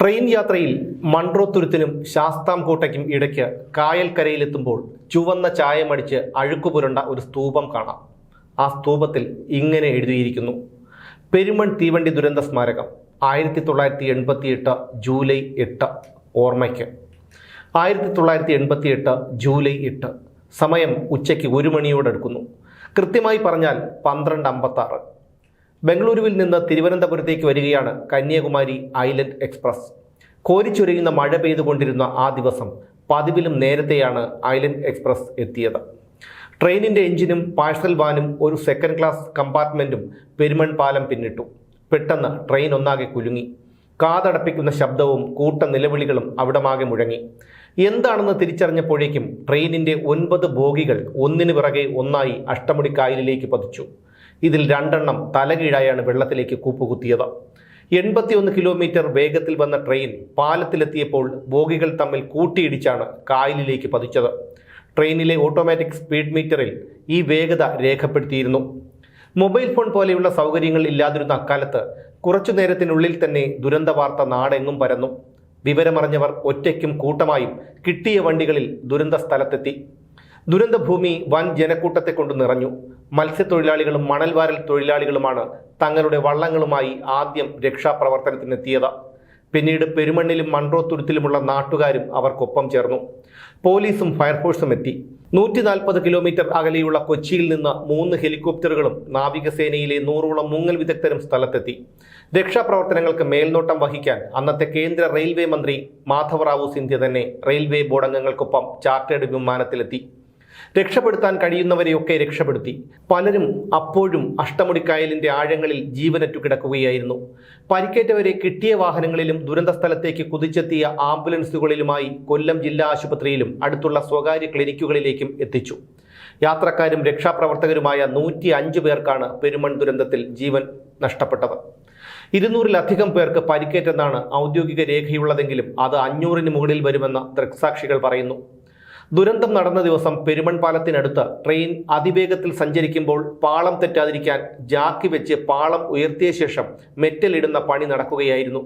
Train യാത്രയിൽ മൺട്രോത്തുരുത്തിനും ശാസ്താംകോട്ടയ്ക്കും ഇടയ്ക്ക് കായൽക്കരയിലെത്തുമ്പോൾ ചുവന്ന ചായമടിച്ച് അഴുക്കുപുരണ്ട ഒരു സ്തൂപം കാണാം. ആ സ്തൂപത്തിൽ ഇങ്ങനെ എഴുതിയിരിക്കുന്നു. പെരുമൺ തീവണ്ടി ദുരന്ത സ്മാരകം ആയിരത്തി തൊള്ളായിരത്തി എൺപത്തി എട്ട് ജൂലൈ എട്ട് ഓർമ്മയ്ക്ക്. ആയിരത്തി തൊള്ളായിരത്തി എൺപത്തി എട്ട് ജൂലൈ എട്ട് സമയം ഉച്ചയ്ക്ക് ഒരു മണിയോടടുക്കുന്നു കൃത്യമായി പറഞ്ഞാൽ പന്ത്രണ്ട് അമ്പത്താറ്. ബംഗളൂരുവിൽ നിന്ന് തിരുവനന്തപുരത്തേക്ക് വരികയാണ് കന്യാകുമാരി ഐലൻഡ് എക്സ്പ്രസ്. കോരിച്ചൊരിയുന്ന മഴ പെയ്തുകൊണ്ടിരുന്ന ആ ദിവസം പതിവിലും നേരത്തെയാണ് ഐലൻഡ് എക്സ്പ്രസ് എത്തിയത്. ട്രെയിനിന്റെ എഞ്ചിനും പാഴ്സൽ വാനും ഒരു സെക്കൻഡ് ക്ലാസ് കമ്പാർട്ട്മെന്റും പെരുമൺ പാലം പിന്നിട്ടു. പെട്ടെന്ന് ട്രെയിൻ ഒന്നാകെ കുലുങ്ങി. കാതടപ്പിക്കുന്ന ശബ്ദവും കൂട്ട നിലവിളികളും അവിടമാകെ മുഴങ്ങി. എന്താണെന്ന് തിരിച്ചറിഞ്ഞപ്പോഴേക്കും ട്രെയിനിന്റെ ഒൻപത് ബോഗികൾ ഒന്നിനു പിറകെ ഒന്നായി അഷ്ടമുടി കായലിലേക്ക് പതിച്ചു. ഇതിൽ രണ്ടെണ്ണം തലകീഴായാണ് വെള്ളത്തിലേക്ക് കൂപ്പുകുത്തിയത്. എൺപത്തിയൊന്ന് കിലോമീറ്റർ വേഗത്തിൽ വന്ന ട്രെയിൻ പാലത്തിലെത്തിയപ്പോൾ ബോഗികൾ തമ്മിൽ കൂട്ടിയിടിച്ചാണ് കായലിലേക്ക് പതിച്ചത്. ട്രെയിനിലെ ഓട്ടോമാറ്റിക് സ്പീഡ് മീറ്ററിൽ ഈ വേഗത രേഖപ്പെടുത്തിയിരുന്നു. മൊബൈൽ ഫോൺ പോലെയുള്ള സൗകര്യങ്ങൾ ഇല്ലാതിരുന്ന അക്കാലത്ത് കുറച്ചു നേരത്തിനുള്ളിൽ തന്നെ ദുരന്ത വാർത്ത നാടെങ്ങും പരന്നു. വിവരമറിഞ്ഞവർ ഒറ്റയ്ക്കും കൂട്ടമായും കിട്ടിയ വണ്ടികളിൽ ദുരന്ത സ്ഥലത്തെത്തി ദുരന്തഭൂമി വൻ ജനക്കൂട്ടത്തെ കൊണ്ട് നിറഞ്ഞു. മത്സ്യത്തൊഴിലാളികളും മണൽവാരൽ തൊഴിലാളികളുമാണ് തങ്ങളുടെ വള്ളങ്ങളുമായി ആദ്യം രക്ഷാപ്രവർത്തനത്തിനെത്തിയത്. പിന്നീട് പെരുമണ്ണിലും മൺട്രോത്തുരുത്തിലുമുള്ള നാട്ടുകാരും അവർക്കൊപ്പം ചേർന്നു. പോലീസും ഫയർഫോഴ്സും എത്തി. നൂറ്റി നാൽപ്പത് കിലോമീറ്റർ അകലെയുള്ള കൊച്ചിയിൽ നിന്ന് മൂന്ന് ഹെലികോപ്റ്ററുകളും നാവികസേനയിലെ നൂറോളം മുങ്ങൽ വിദഗ്ധരും സ്ഥലത്തെത്തി. രക്ഷാപ്രവർത്തനങ്ങൾക്ക് മേൽനോട്ടം വഹിക്കാൻ അന്നത്തെ കേന്ദ്ര റെയിൽവേ മന്ത്രി മാധവറാവു സിന്ധ്യ തന്നെ റെയിൽവേ ബോർഡ് അംഗങ്ങൾക്കൊപ്പം ചാർട്ടേഡ് വിമാനത്തിലെത്തി. രക്ഷപ്പെടുത്താൻ കഴിയുന്നവരെയൊക്കെ രക്ഷപ്പെടുത്തി. പലരും അപ്പോഴും അഷ്ടമുടിക്കായലിന്റെ ആഴങ്ങളിൽ ജീവനറ്റു കിടക്കുകയായിരുന്നു. പരിക്കേറ്റവരെ കിട്ടിയ വാഹനങ്ങളിലും ദുരന്ത സ്ഥലത്തേക്ക് കുതിച്ചെത്തിയ ആംബുലൻസുകളിലുമായി കൊല്ലം ജില്ലാ ആശുപത്രിയിലും അടുത്തുള്ള സ്വകാര്യ ക്ലിനിക്കുകളിലേക്കും എത്തിച്ചു. യാത്രക്കാരും രക്ഷാപ്രവർത്തകരുമായ നൂറ്റി അഞ്ച് പേർക്കാണ് പെരുമൺ ദുരന്തത്തിൽ ജീവൻ നഷ്ടപ്പെട്ടത്. ഇരുന്നൂറിലധികം പേർക്ക് പരിക്കേറ്റെന്നാണ് ഔദ്യോഗിക രേഖയുള്ളതെങ്കിലും അത് അഞ്ഞൂറിന് മുകളിൽ വരുമെന്ന് ദൃക്സാക്ഷികൾ പറയുന്നു. ദുരന്തം നടന്ന ദിവസം പെരുമൺപാലത്തിനടുത്ത് ട്രെയിൻ അതിവേഗത്തിൽ സഞ്ചരിക്കുമ്പോൾ പാളം തെറ്റാതിരിക്കാൻ ജാക്കി വെച്ച് പാളം ഉയർത്തിയ ശേഷം മെറ്റലിടുന്ന പണി നടക്കുകയായിരുന്നു.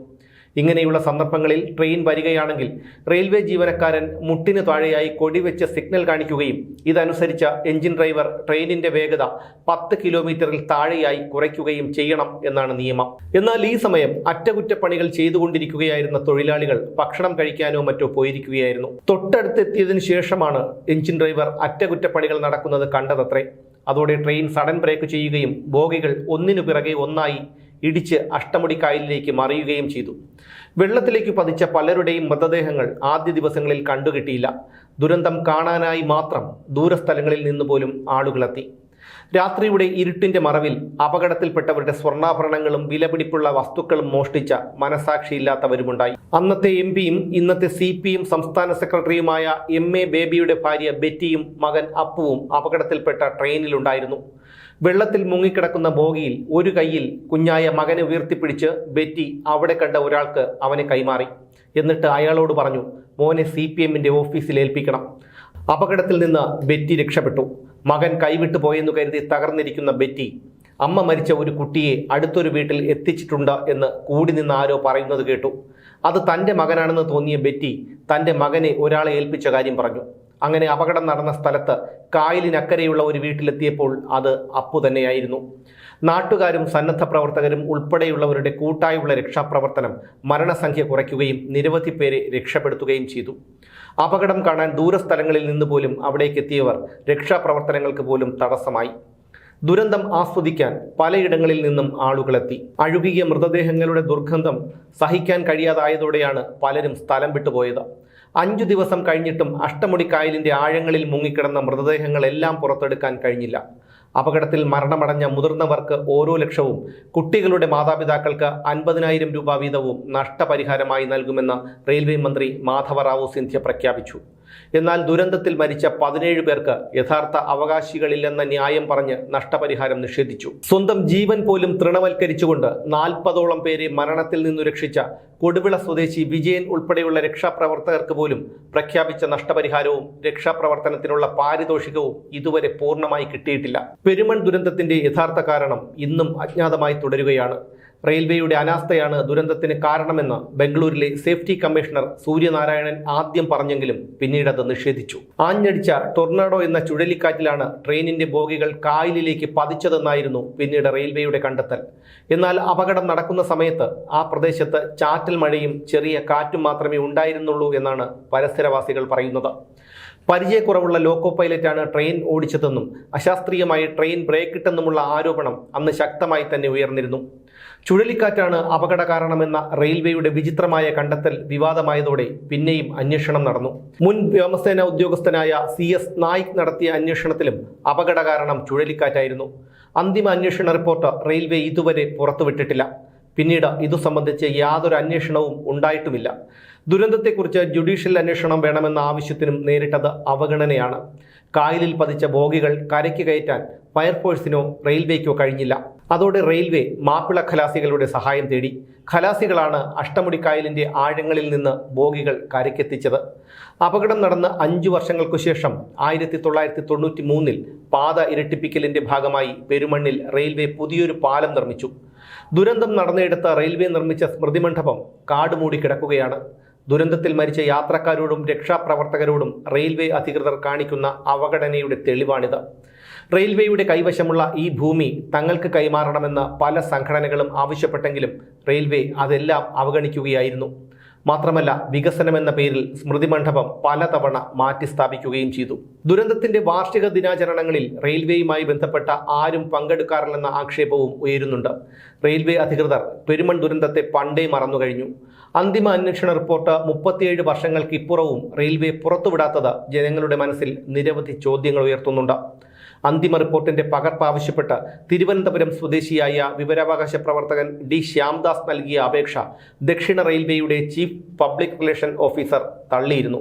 ഇങ്ങനെയുള്ള സന്ദർഭങ്ങളിൽ ട്രെയിൻ വരികയാണെങ്കിൽ റെയിൽവേ ജീവനക്കാരൻ മുട്ടിന് താഴെയായി കൊടിവെച്ച് സിഗ്നൽ കാണിക്കുകയും ഇതനുസരിച്ച് എഞ്ചിൻ ഡ്രൈവർ ട്രെയിനിന്റെ വേഗത പത്ത് കിലോമീറ്ററിൽ താഴെയായി കുറയ്ക്കുകയും ചെയ്യണം എന്നാണ് നിയമം. എന്നാൽ ഈ സമയം അറ്റകുറ്റപ്പണികൾ ചെയ്തുകൊണ്ടിരിക്കുകയായിരുന്ന തൊഴിലാളികൾ ഭക്ഷണം കഴിക്കാനോ മറ്റോ പോയിരിക്കുകയായിരുന്നു. തൊട്ടടുത്തെത്തിയതിനു ശേഷമാണ് എഞ്ചിൻ ഡ്രൈവർ അറ്റകുറ്റപ്പണികൾ നടക്കുന്നത് കണ്ടതത്രേ. അതോടെ ട്രെയിൻ സഡൻ ബ്രേക്ക് ചെയ്യുകയും ബോഗികൾ ഒന്നിനു പിറകെ ഒന്നായി ഇടിച്ച് അഷ്ടമുടി കായലിലേക്ക് മറിയുകയും ചെയ്തു. വെള്ളത്തിലേക്ക് പതിച്ച പലരുടെയും മൃതദേഹങ്ങൾ ആദ്യ ദിവസങ്ങളിൽ കണ്ടുകിട്ടിയില്ല. ദുരന്തം കാണാനായി മാത്രം ദൂരസ്ഥലങ്ങളിൽ നിന്ന് പോലും ആളുകളെത്തി. രാത്രിയുടെ ഇരുട്ടിന്റെ മറവിൽ അപകടത്തിൽപ്പെട്ടവരുടെ സ്വർണാഭരണങ്ങളും വിലപിടിപ്പുള്ള വസ്തുക്കളും മോഷ്ടിച്ച മനസാക്ഷിയില്ലാത്തവരുമുണ്ടായി. അന്നത്തെ എം പിയും ഇന്നത്തെ സി പിയും സംസ്ഥാന സെക്രട്ടറിയുമായ എം എ ബേബിയുടെ ഭാര്യ ബെറ്റിയും മകൻ അപ്പുവും അപകടത്തിൽപ്പെട്ട ട്രെയിനിലുണ്ടായിരുന്നു. വെള്ളത്തിൽ മുങ്ങിക്കിടക്കുന്ന ബോഗിയിൽ ഒരു കൈയിൽ കുഞ്ഞായ മകനെ ഉയർത്തിപ്പിടിച്ച് ബെറ്റി അവിടെ കണ്ട ഒരാൾക്ക് അവനെ കൈമാറി. എന്നിട്ട് അയാളോട് പറഞ്ഞു മോനെ സി പി എമ്മിന്റെ ഓഫീസിൽ ഏൽപ്പിക്കണം. അപകടത്തിൽ നിന്ന് ബെറ്റി രക്ഷപ്പെട്ടു. മകൻ കൈവിട്ടു പോയെന്നു കരുതി തകർന്നിരിക്കുന്ന ബെറ്റി അമ്മ മരിച്ച ഒരു കുട്ടിയെ അടുത്തൊരു വീട്ടിൽ എത്തിച്ചിട്ടുണ്ട് എന്ന് കൂടി നിന്ന് ആരോ പറയുന്നത് കേട്ടു. അത് തന്റെ മകനാണെന്ന് തോന്നിയ ബെറ്റി തന്റെ മകനെ ഒരാളെ ഏൽപ്പിച്ച കാര്യം പറഞ്ഞു. അങ്ങനെ അപകടം നടന്ന സ്ഥലത്ത് കായലിനക്കരെയുള്ള ഒരു വീട്ടിലെത്തിയപ്പോൾ അത് അപ്പു തന്നെയായിരുന്നു. നാട്ടുകാരും സന്നദ്ധ പ്രവർത്തകരും ഉൾപ്പെടെയുള്ളവരുടെ കൂട്ടായുള്ള രക്ഷാപ്രവർത്തനം മരണസംഖ്യ കുറയ്ക്കുകയും നിരവധി പേരെ രക്ഷപ്പെടുത്തുകയും ചെയ്തു. അപകടം കാണാൻ ദൂരസ്ഥലങ്ങളിൽ നിന്ന് പോലും അവിടേക്ക് എത്തിയവർ രക്ഷാപ്രവർത്തനങ്ങൾക്ക് പോലും തടസ്സമായി. ദുരന്തം ആസ്വദിക്കാൻ പലയിടങ്ങളിൽ നിന്നും ആളുകളെത്തി. അഴുകിയ മൃതദേഹങ്ങളുടെ ദുർഗന്ധം സഹിക്കാൻ കഴിയാതായതോടെയാണ് പലരും സ്ഥലം വിട്ടുപോയത്. അഞ്ചു ദിവസം കഴിഞ്ഞിട്ടും അഷ്ടമുടി കായലിന്റെ ആഴങ്ങളിൽ മുങ്ങിക്കിടന്ന മൃതദേഹങ്ങളെല്ലാം പുറത്തെടുക്കാൻ കഴിഞ്ഞില്ല. അപകടത്തിൽ മരണമടഞ്ഞ മുതിർന്നവർക്ക് ഓരോ ലക്ഷവും കുട്ടികളുടെ മാതാപിതാക്കൾക്ക് അൻപതിനായിരം രൂപ വീതവും നഷ്ടപരിഹാരമായി നൽകുമെന്ന് റെയിൽവേ മന്ത്രി മാധവറാവു സിന്ധ്യ പ്രഖ്യാപിച്ചു. എന്നാൽ ദുരന്തത്തിൽ മരിച്ച പതിനേഴ് പേർക്ക് യഥാർത്ഥ അവകാശികളില്ലെന്ന ന്യായം പറഞ്ഞ് നഷ്ടപരിഹാരം നിഷേധിച്ചു. സ്വന്തം ജീവൻ പോലും തൃണവൽക്കരിച്ചുകൊണ്ട് നാൽപ്പതോളം പേരെ മരണത്തിൽ നിന്നു രക്ഷിച്ച കൊടുവിള സ്വദേശി വിജയൻ ഉൾപ്പെടെയുള്ള രക്ഷാപ്രവർത്തകർക്ക് പോലും പ്രഖ്യാപിച്ച നഷ്ടപരിഹാരവും രക്ഷാപ്രവർത്തനത്തിനുള്ള പാരിതോഷികവും ഇതുവരെ പൂർണമായി കിട്ടിയിട്ടില്ല. പെരുമൺ ദുരന്തത്തിന്റെ യഥാർത്ഥ കാരണം ഇന്നും അജ്ഞാതമായി തുടരുകയാണ്. റെയിൽവേയുടെ അനാസ്ഥയാണ് ദുരന്തത്തിന് കാരണമെന്ന് ബംഗളൂരിലെ സേഫ്റ്റി കമ്മീഷണർ സൂര്യനാരായണൻ ആദ്യം പറഞ്ഞെങ്കിലും പിന്നീട് അത് നിഷേധിച്ചു. ആഞ്ഞടിച്ച ടൊർണാഡോ എന്ന ചുഴലിക്കാറ്റിലാണ് ട്രെയിനിന്റെ ബോഗികൾ കായലിലേക്ക് പതിച്ചതെന്നായിരുന്നു പിന്നീട് റെയിൽവേയുടെ കണ്ടെത്തൽ. എന്നാൽ അപകടം നടക്കുന്ന സമയത്ത് ആ പ്രദേശത്ത് ചാറ്റൽ മഴയും ചെറിയ കാറ്റും മാത്രമേ ഉണ്ടായിരുന്നുള്ളൂ എന്നാണ് പരിസരവാസികൾ പറയുന്നത്. പരിചയക്കുറവുള്ള ലോക്കോ പൈലറ്റാണ് ട്രെയിൻ ഓടിച്ചതെന്നും അശാസ്ത്രീയമായി ട്രെയിൻ ബ്രേക്കിട്ടെന്നുമുള്ള ആരോപണം അന്ന് ശക്തമായി തന്നെ ഉയർന്നിരുന്നു. ചുഴലിക്കാറ്റാണ് അപകട കാരണമെന്ന റെയിൽവേയുടെ വിചിത്രമായ കണ്ടെത്തൽ വിവാദമായതോടെ പിന്നെയും അന്വേഷണം നടന്നു. മുൻ വ്യോമസേന ഉദ്യോഗസ്ഥനായ സി എസ് നായിക് നടത്തിയ അന്വേഷണത്തിലും അപകട കാരണം ചുഴലിക്കാറ്റായിരുന്നു. അന്തിമ അന്വേഷണ റിപ്പോർട്ട് റെയിൽവേ ഇതുവരെ പുറത്തുവിട്ടിട്ടില്ല. പിന്നീട് ഇതു സംബന്ധിച്ച് യാതൊരു അന്വേഷണവും ഉണ്ടായിട്ടുമില്ല. ദുരന്തത്തെക്കുറിച്ച് ജുഡീഷ്യൽ അന്വേഷണം വേണമെന്ന ആവശ്യത്തിനും നേരിട്ടത് അവഗണനയാണ്. കായലിൽ പതിച്ച ബോഗികൾ കരയ്ക്ക് കയറ്റാൻ ഫയർഫോഴ്സിനോ റെയിൽവേക്കോ കഴിഞ്ഞില്ല. അതോടെ റെയിൽവേ മാപ്പിള ഖലാസികളുടെ സഹായം തേടി ഖലാസികളാണ് അഷ്ടമുടിക്കായലിന്റെ ആഴങ്ങളിൽ നിന്ന് ബോഗികൾ കരയ്ക്കെത്തിച്ചത്. അപകടം നടന്ന് അഞ്ചു വർഷങ്ങൾക്കു ശേഷം ആയിരത്തി തൊള്ളായിരത്തി തൊണ്ണൂറ്റി മൂന്നിൽ പാത ഇരട്ടിപ്പിക്കലിന്റെ ഭാഗമായി പെരുമണ്ണിൽ റെയിൽവേ പുതിയൊരു പാലം നിർമ്മിച്ചു. ദുരന്തം നടന്നയിടത്ത് റെയിൽവേ നിർമ്മിച്ച സ്മൃതിമണ്ഡപം കാടുമൂടി കാട് കിടക്കുകയാണ്. ദുരന്തത്തിൽ മരിച്ച യാത്രക്കാരോടും രക്ഷാപ്രവർത്തകരോടും റെയിൽവേ അധികൃതർ കാണിക്കുന്ന അവഗണനയുടെ തെളിവാണിത്. റെയിൽവേയുടെ കൈവശമുള്ള ഈ ഭൂമി തങ്ങൾക്ക് കൈമാറണമെന്ന് പല സംഘടനകളും ആവശ്യപ്പെട്ടെങ്കിലും റെയിൽവേ അതെല്ലാം അവഗണിക്കുകയായിരുന്നു. മാത്രമല്ല വികസനമെന്ന പേരിൽ സ്മൃതി മണ്ഡപം പലതവണ മാറ്റി സ്ഥാപിക്കുകയും ചെയ്തു. ദുരന്തത്തിന്റെ വാർഷിക ദിനാചരണങ്ങളിൽ റെയിൽവേയുമായി ബന്ധപ്പെട്ട ആരും പങ്കെടുക്കാറില്ലെന്ന ആക്ഷേപവും ഉയരുന്നുണ്ട്. റെയിൽവേ അധികൃതർ പെരുമൺ ദുരന്തത്തെ പണ്ടേ മറന്നുകഴിഞ്ഞു. അന്തിമ അന്വേഷണ റിപ്പോർട്ട് മുപ്പത്തിയേഴ് വർഷങ്ങൾക്കിപ്പുറവും റെയിൽവേ പുറത്തുവിടാത്തത് ജനങ്ങളുടെ മനസ്സിൽ നിരവധി ചോദ്യങ്ങൾ ഉയർത്തുന്നുണ്ട്. അന്തിമ റിപ്പോർട്ടിന്റെ പകർപ്പ് ആവശ്യപ്പെട്ട് തിരുവനന്തപുരം സ്വദേശിയായ വിവരാവകാശ പ്രവർത്തകൻ ഡി ശ്യാംദാസ് നൽകിയ അപേക്ഷ ദക്ഷിണ റെയിൽവേയുടെ ചീഫ് പബ്ലിക് റിലേഷൻ ഓഫീസർ തള്ളിയിരുന്നു.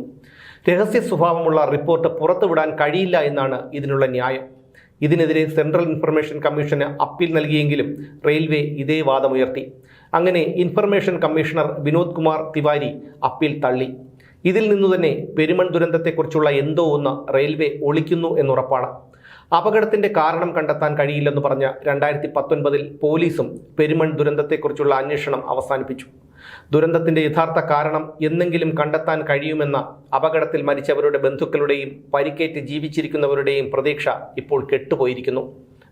രഹസ്യ സ്വഭാവമുള്ള റിപ്പോർട്ട് പുറത്തുവിടാൻ കഴിയില്ല എന്നാണ് ഇതിനുള്ള ന്യായം. ഇതിനെതിരെ സെൻട്രൽ ഇൻഫർമേഷൻ കമ്മീഷന് അപ്പീൽ നൽകിയെങ്കിലും റെയിൽവേ ഇതേ വാദമുയർത്തി അങ്ങനെ information commissioner Vinod Kumar Tiwari appeal തള്ളി. ഇതിൽ നിന്നു തന്നെ പെരുമൺ ദുരന്തത്തെക്കുറിച്ചുള്ള എന്തോ ഒന്ന് റെയിൽവേ ഒളിക്കുന്നു എന്നുറപ്പാണ്. അപകടത്തിന്റെ കാരണം കണ്ടെത്താൻ കഴിയില്ലെന്ന് പറഞ്ഞ രണ്ടായിരത്തി പത്തൊൻപതിൽ പോലീസും പെരുമൺ ദുരന്തത്തെക്കുറിച്ചുള്ള അന്വേഷണം അവസാനിപ്പിച്ചു. ദുരന്തത്തിന്റെ യഥാർത്ഥ കാരണം എന്നെങ്കിലും കണ്ടെത്താൻ കഴിയുമെന്ന അപകടത്തിൽ മരിച്ചവരുടെ ബന്ധുക്കളുടെയും പരിക്കേറ്റ് ജീവിച്ചിരിക്കുന്നവരുടെയും പ്രതീക്ഷ ഇപ്പോൾ കെട്ടുപോയിരിക്കുന്നു.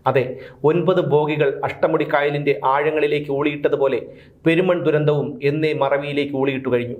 അതെ ഒൻപത് ബോഗികൾ അഷ്ടമുടി കായലിന്റെ ആഴങ്ങളിലേക്ക് ഊളിയിട്ടതുപോലെ പെരുമൺ ദുരന്തവും എന്നേ മറവിയിലേക്ക് ഊളിയിട്ടു കഴിഞ്ഞു.